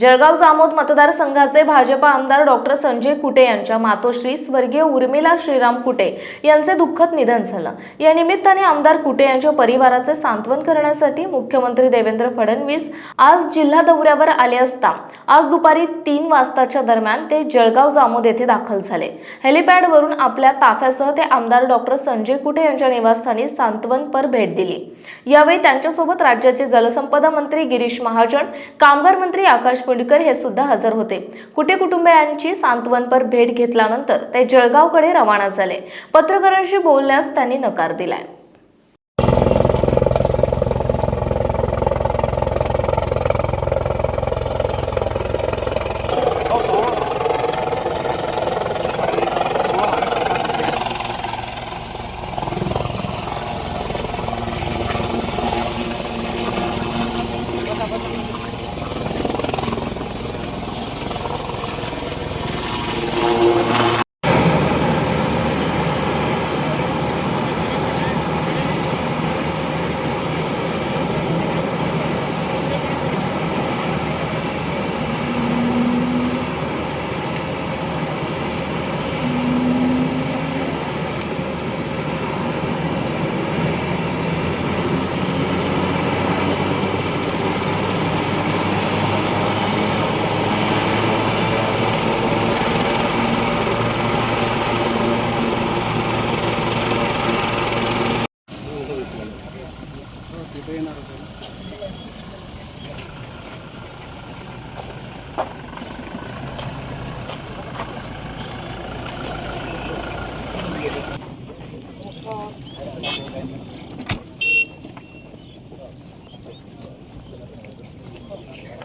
जळगाव जामोद मतदारसंघाचे भाजपा आमदार डॉक्टर संजय कुटे यांच्या मातोश्री स्वर्गीय उर्मिला श्रीराम कुटे यांचे दुःखद निधन झालं. या निमित्ताने आमदार कुटे यांच्या परिवाराचे सांत्वन करण्यासाठी मुख्यमंत्री देवेंद्र फडणवीस आज जिल्हा दौऱ्यावर आले असता आज दुपारी तीन वाजताच्या दरम्यान ते जळगाव जामोद येथे दाखल झाले. हेलिपॅडवरून आपल्या ताफ्यासह ते आमदार डॉक्टर संजय कुटे यांच्या निवासस्थानी सांत्वनपर भेट दिली. यावेळी त्यांच्यासोबत राज्याचे जलसंपदा मंत्री गिरीश महाजन कामगार मंत्री आकाश पुंडकर हे सुद्धा हजर होते. कुटे कुटुंबियांची सांत्वनपर भेट घेतल्यानंतर ते जळगावकडे रवाना झाले. पत्रकारांशी बोलण्यास त्यांनी नकार दिलाय.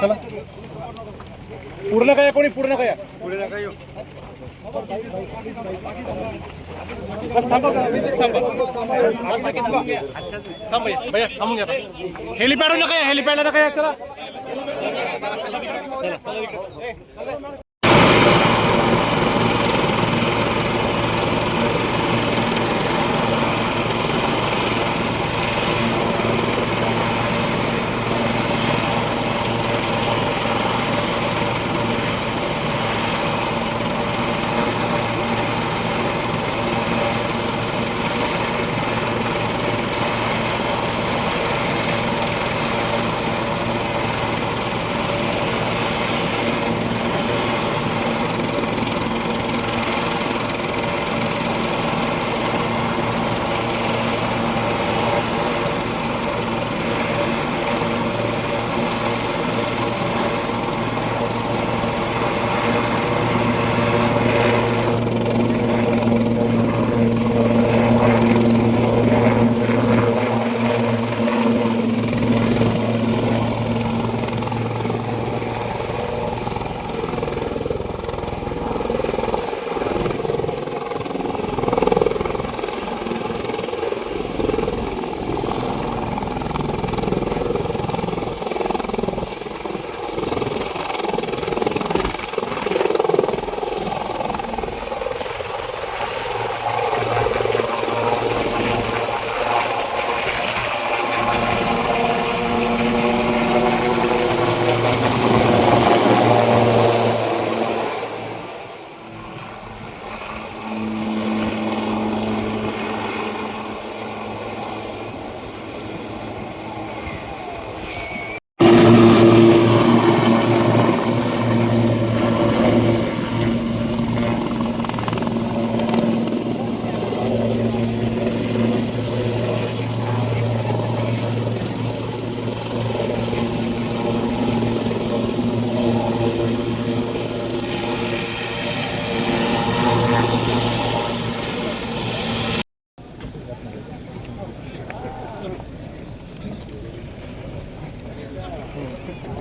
चला. पूर्ण काय कोणी पूर्ण काय बस थांबा थांबा भैया थांबून घ्या. हेलिपॅड नका या हेलिपॅडला नका या चला.